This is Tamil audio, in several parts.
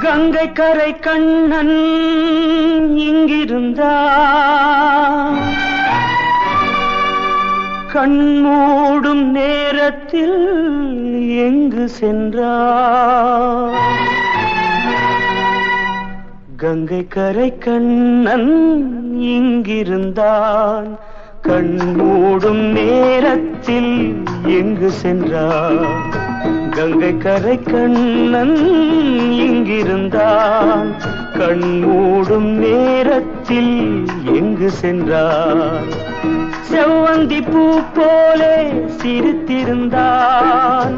கங்கை கரை கண்ணன் இங்கிருந்தா. கண்மூடும் நேரத்தில் எங்கு சென்றா? கங்கை கரை கண்ணன் இங்கிருந்தான். கண்மூடும் நேரத்தில் எங்கு சென்றான் கங்கை கரை கண்ணன் இங்கிரு வந்தான். கண் மூடும் நேரத்தில் எங்கு சென்றான்? செவ்வந்தி பூ போலே சிரித்திருந்தான்.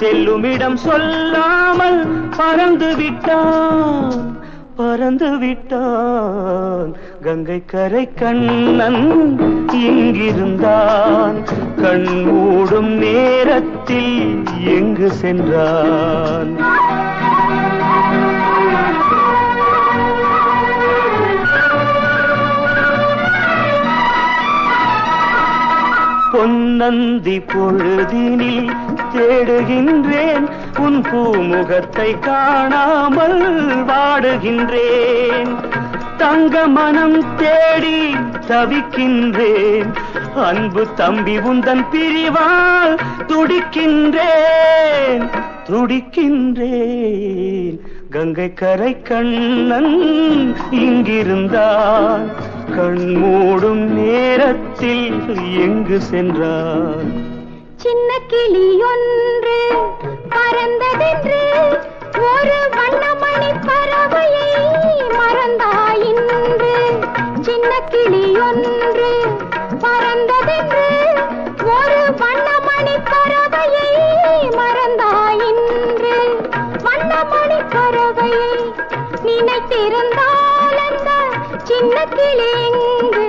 செல்லுமிடம் சொல்லாமல் பறந்து விட்டான். பறந்து விட்டான். கங்கை கரை கண்ணன் இங்கிருந்தான். கண் மூடும் நேரத்தில் எங்கு சென்றான்? பொன்னந்தி பொழுதினில் தேடுகின்றேன். உன் பூமுகத்தை காணாமல் வாடுகின்றேன். தங்க மனம் தேடி தவிக்கின்றேன். அன்பு தம்பி உந்தன் பிரிவால் துடிக்கின்றேன். துடிக்கின்றேன். கங்கை கரை கண்ணன் இங்கிருந்தான் கண் மூடும் நேரத்தில் எங்கு சென்றார்? சின்ன கிளி ஒன்று பறந்ததென்று ஒரு வண்ணமணி பறவையை மறந்தாயின்று சின்ன கிளி ஒன்று பறந்ததென்று ஒரு வண்ணமணி பறவையை மறந்தாயின்று வண்ணமணி பறவையை நினைத்திருந்தார் அந்த சின்ன எங்கு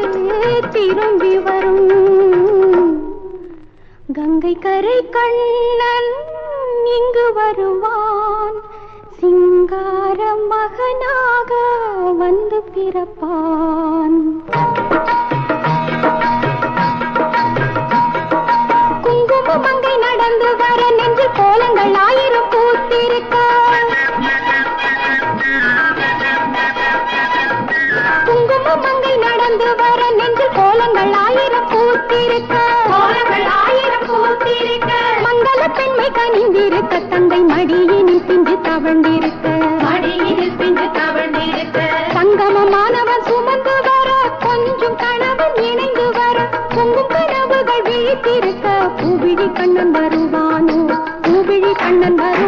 திரும்பி வரும். கங்கை கரை கண்ணன் இங்கு வருவான். சிங்கார மகனாக வந்து பிறப்பான். பிஞ்சு தவழ்ந்திருக்க மடியினில் பிஞ்சு தவழ்ந்திருக்க. சங்கமமானவன் சுமந்து வர கொஞ்சம் கணவன் இணைந்து வர பொங்கும் கனவுகள் விழித்திருக்க. பூவிழி கண்ணன் வருவானோ? பூவிழி கண்ணன் வரு